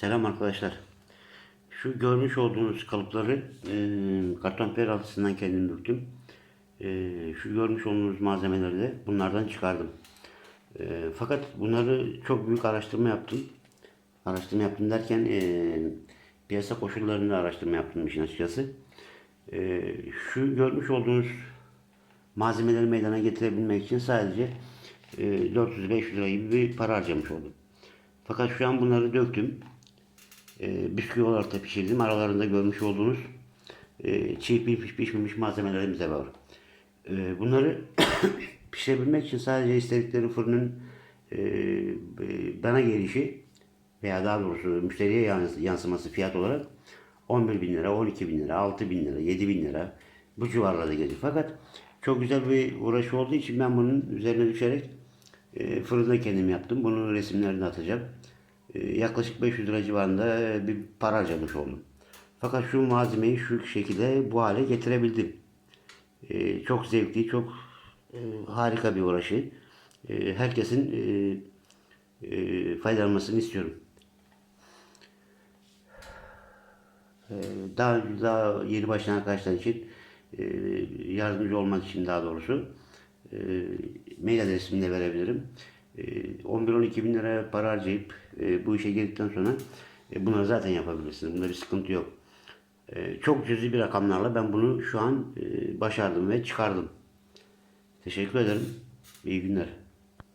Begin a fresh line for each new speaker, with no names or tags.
Selam arkadaşlar. Şu görmüş olduğunuz kalıpları e, karton per altısından kendim döktüm. E, şu görmüş olduğunuz malzemeleri de bunlardan çıkardım. E, fakat bunları çok büyük araştırma yaptım. Araştırma yaptım derken e, piyasa koşullarında araştırma yaptım işin açıkçası. E, şu görmüş olduğunuz malzemeleri meydana getirebilmek için sadece e, 400-500 lira gibi bir para harcamış oldum. Fakat şu an bunları döktüm. E, bisküvi olarak da pişirdim. Aralarında görmüş olduğunuz e, çiğ pişmiş pişmemiş malzemelerimiz de var. E, bunları pişirebilmek için sadece istedikleri fırının e, e, bana gelişi veya daha doğrusu müşteriye yans- yansıması fiyat olarak 11 bin lira, 12 bin lira, 6 bin lira, 7 bin lira bu civarlarda geliyor. Fakat çok güzel bir uğraş olduğu için ben bunun üzerine düşerek e, fırında kendim yaptım. Bunun resimlerini atacağım. E, yaklaşık 500 lira civarında e, bir para harcamış oldum. Fakat şu malzemeyi şu şekilde bu hale getirebildim. E, çok zevkli, çok e, harika bir uğraşı. E, herkesin e, faydalanmasını istiyorum. E, daha daha yeni başlayan arkadaşlar için yardımcı olmak için daha doğrusu mail adresimi de verebilirim. E, 11-12 bin lira para harcayıp e, bu işe girdikten sonra e, bunları zaten yapabilirsiniz. Bunda bir sıkıntı yok. E, çok cüzi bir rakamlarla ben bunu şu an başardım ve çıkardım. Teşekkür ederim. İyi günler.